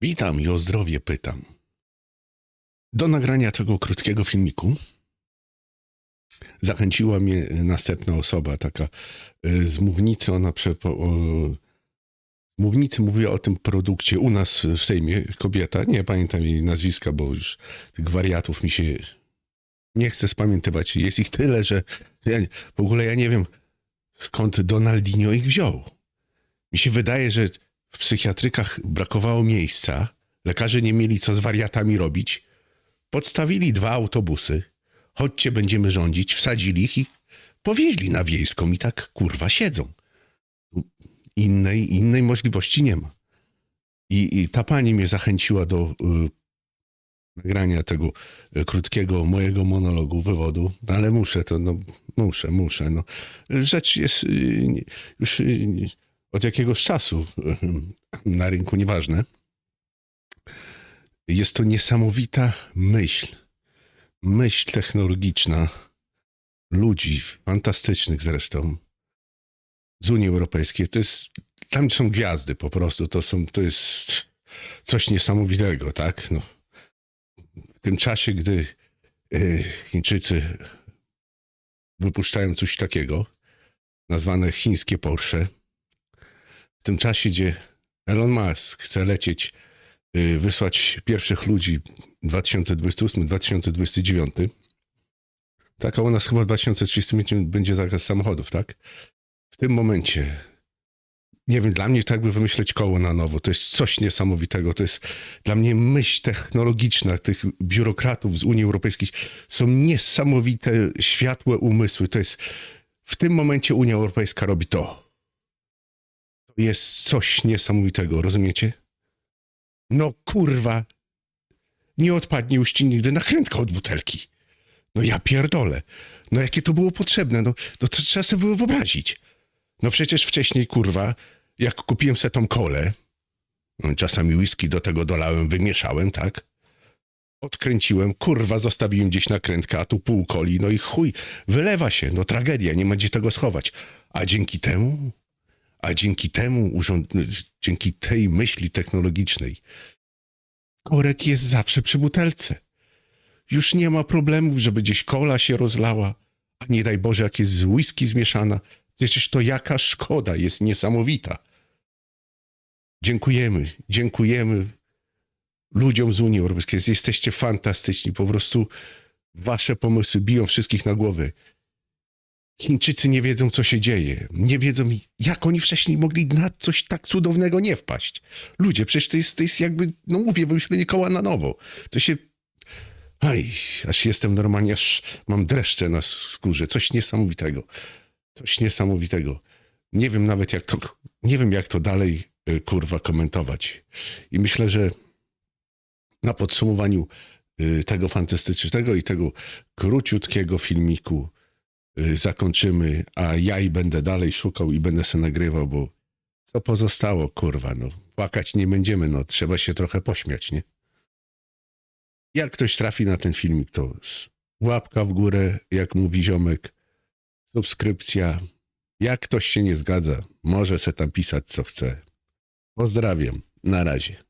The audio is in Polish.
Witam i o zdrowie pytam. Do nagrania tego krótkiego filmiku zachęciła mnie następna osoba, taka y, z mównicy, ona przepo, z mównicy mówiła o tym produkcie u nas w Sejmie, kobieta, nie pamiętam jej nazwiska, bo już tych wariatów mi się nie chcę spamiętywać. Jest ich tyle, że ja, w ogóle ja nie wiem skąd Donaldinho ich wziął. Mi się wydaje, że w psychiatrykach brakowało miejsca, lekarze nie mieli co z wariatami robić, podstawili dwa autobusy, chodźcie, będziemy rządzić, wsadzili ich i powieźli na wiejską i tak kurwa siedzą. Innej, innej możliwości nie ma. I, i ta pani mnie zachęciła do y, nagrania tego y, krótkiego mojego monologu, wywodu, no ale muszę to, no muszę, muszę. No. Rzecz jest y, już y, od jakiegoś czasu na rynku, nieważne. Jest to niesamowita myśl. Myśl technologiczna ludzi, fantastycznych zresztą, z Unii Europejskiej. To jest, tam są gwiazdy po prostu, to, są, to jest coś niesamowitego, tak? No. W tym czasie, gdy y, Chińczycy wypuszczają coś takiego, nazwane chińskie Porsche, tym czasie, gdzie Elon Musk chce lecieć, y, wysłać pierwszych ludzi 2028-2029, tak, a u nas chyba w 2035 będzie zakaz samochodów, tak? W tym momencie, nie wiem, dla mnie tak by wymyśleć koło na nowo, to jest coś niesamowitego, to jest dla mnie myśl technologiczna tych biurokratów z Unii Europejskiej, są niesamowite, światłe umysły, to jest, w tym momencie Unia Europejska robi to. Jest coś niesamowitego, rozumiecie? No kurwa, nie odpadnie już ci nigdy nakrętka od butelki. No ja pierdolę. No jakie to było potrzebne, no, no to trzeba sobie wyobrazić. No przecież wcześniej, kurwa, jak kupiłem sobie tą kolę, no, czasami whisky do tego dolałem, wymieszałem, tak? Odkręciłem, kurwa, zostawiłem gdzieś nakrętkę, a tu pół coli, no i chuj, wylewa się, no tragedia, nie ma gdzie tego schować. A dzięki temu, a dzięki temu, dzięki tej myśli technologicznej, korek jest zawsze przy butelce. Już nie ma problemów, żeby gdzieś kola się rozlała, a nie daj Boże, jak jest z whisky zmieszana. Przecież to jaka szkoda, jest niesamowita. Dziękujemy, dziękujemy ludziom z Unii Europejskiej. Jesteście fantastyczni, po prostu wasze pomysły biją wszystkich na głowę. Chińczycy nie wiedzą, co się dzieje. Nie wiedzą, jak oni wcześniej mogli na coś tak cudownego nie wpaść. Ludzie, przecież to jest, to jest jakby, no mówię, wymyślenie koła na nowo. To się... Aj, aż jestem normalnie, aż mam dreszcze na skórze. Coś niesamowitego. Coś niesamowitego. Nie wiem nawet, jak to... Nie wiem, jak to dalej, y, kurwa, komentować. I myślę, że na podsumowaniu y, tego fantastycznego i tego króciutkiego filmiku zakończymy, a ja i będę dalej szukał i będę se nagrywał, bo co pozostało, kurwa, no. Płakać nie będziemy, no. Trzeba się trochę pośmiać, nie? Jak ktoś trafi na ten filmik, to łapka w górę, jak mówi ziomek, subskrypcja. Jak ktoś się nie zgadza, może se tam pisać, co chce. Pozdrawiam. Na razie.